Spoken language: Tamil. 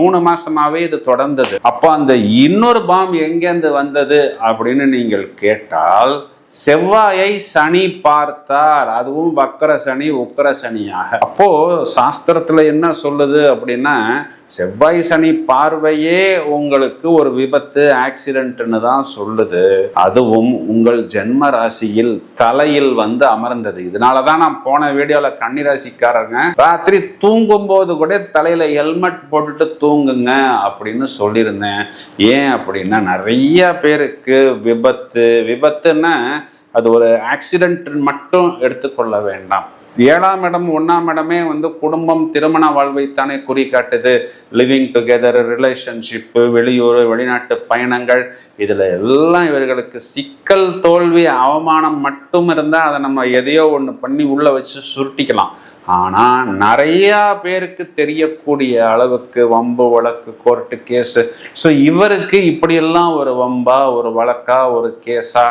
மூணு மாசமாவே இது தொடர்ந்தது. அப்போ அந்த இன்னொரு பாம் எங்கேருந்து வந்தது அப்படின்னு நீங்கள் கேட்டால் செவ்வாயை சனி பார்த்தார். அதுவும் வக்கர சனி உக்கர சனியாக. அப்போ சாஸ்திரத்துல என்ன சொல்லுது அப்படின்னா செவ்வாய் சனி பார்வையே உங்களுக்கு ஒரு விபத்து ஆக்சிடென்ட்னு தான் சொல்லுது. அதுவும் உங்கள் ஜென்ம ராசியில் தலையில் வந்து அமர்ந்தது. இதனால தான் நான் போன வீடியோல கன்னி ராசிக்காரங்க ராத்திரி தூங்கும் போது கூட தலையில ஹெல்மெட் போட்டுட்டு தூங்குங்க அப்படின்னு சொல்லியிருந்தேன். ஏன் அப்படின்னா நிறைய பேருக்கு விபத்து. விபத்துன்னா அது ஒரு ஆக்சிடென்ட் மட்டும் எடுத்துக்கொள்ள வேண்டாம். ஏழாம் இடம் ஒன்றாம் இடமே வந்து குடும்பம் திருமண வாழ்வைத்தானே குறி காட்டுது. லிவிங் டுகெதர் ரிலேஷன்ஷிப்பு வெளியூர் வெளிநாட்டு பயணங்கள் இதில் எல்லாம் இவர்களுக்கு சிக்கல் தோல்வி அவமானம் மட்டும் இருந்தால் அதை நம்ம எதையோ ஒன்று பண்ணி உள்ளே வச்சு சுருட்டிக்கலாம். ஆனால் நிறையா பேருக்கு தெரியக்கூடிய அளவுக்கு வம்பு வழக்கு கோர்ட்டு கேஸு ஸோ இவருக்கு இப்படியெல்லாம் ஒரு வம்பா ஒரு வழக்கா ஒரு கேஸா